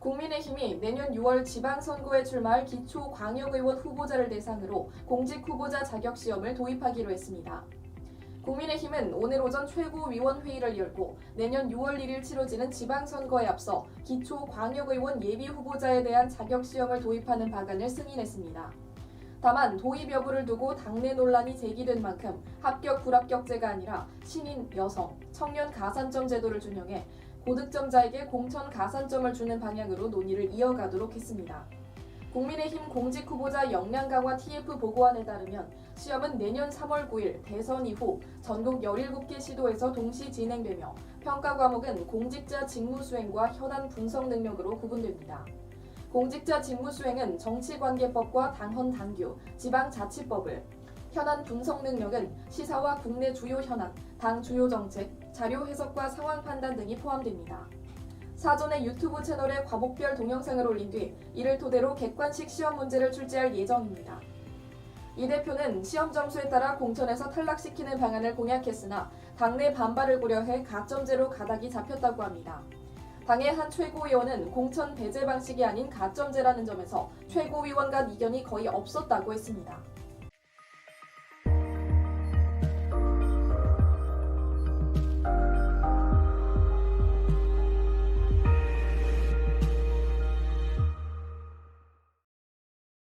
국민의힘이 내년 6월 지방선거에 출마할 기초 광역의원 후보자를 대상으로 공직 후보자 자격 시험을 도입하기로 했습니다. 국민의힘은 오늘 오전 최고위원회의를 열고 내년 6월 1일 치러지는 지방선거에 앞서 기초 광역의원 예비 후보자에 대한 자격 시험을 도입하는 방안을 승인했습니다. 다만 도입 여부를 두고 당내 논란이 제기된 만큼 합격 불합격제가 아니라 신인, 여성, 청년 가산점 제도를 준용해 고득점자에게 공천 가산점을 주는 방향으로 논의를 이어가도록 했습니다. 국민의힘 공직 후보자 역량 강화 TF 보고안에 따르면 시험은 내년 3월 9일 대선 이후 전국 17개 시도에서 동시 진행되며 평가 과목은 공직자 직무 수행과 현안 분석 능력으로 구분됩니다. 공직자 직무 수행은 정치관계법과 당헌 당규, 지방자치법을, 현안 분석 능력은 시사와 국내 주요 현안, 당 주요 정책, 자료 해석과 상황 판단 등이 포함됩니다. 사전에 유튜브 채널에 과목별 동영상을 올린 뒤 이를 토대로 객관식 시험 문제를 출제할 예정입니다. 이 대표는 시험 점수에 따라 공천에서 탈락시키는 방안을 공약했으나 당내 반발을 고려해 가점제로 가닥이 잡혔다고 합니다. 당의 한 최고위원은 공천 배제 방식이 아닌 가점제라는 점에서 최고위원 간 이견이 거의 없었다고 했습니다.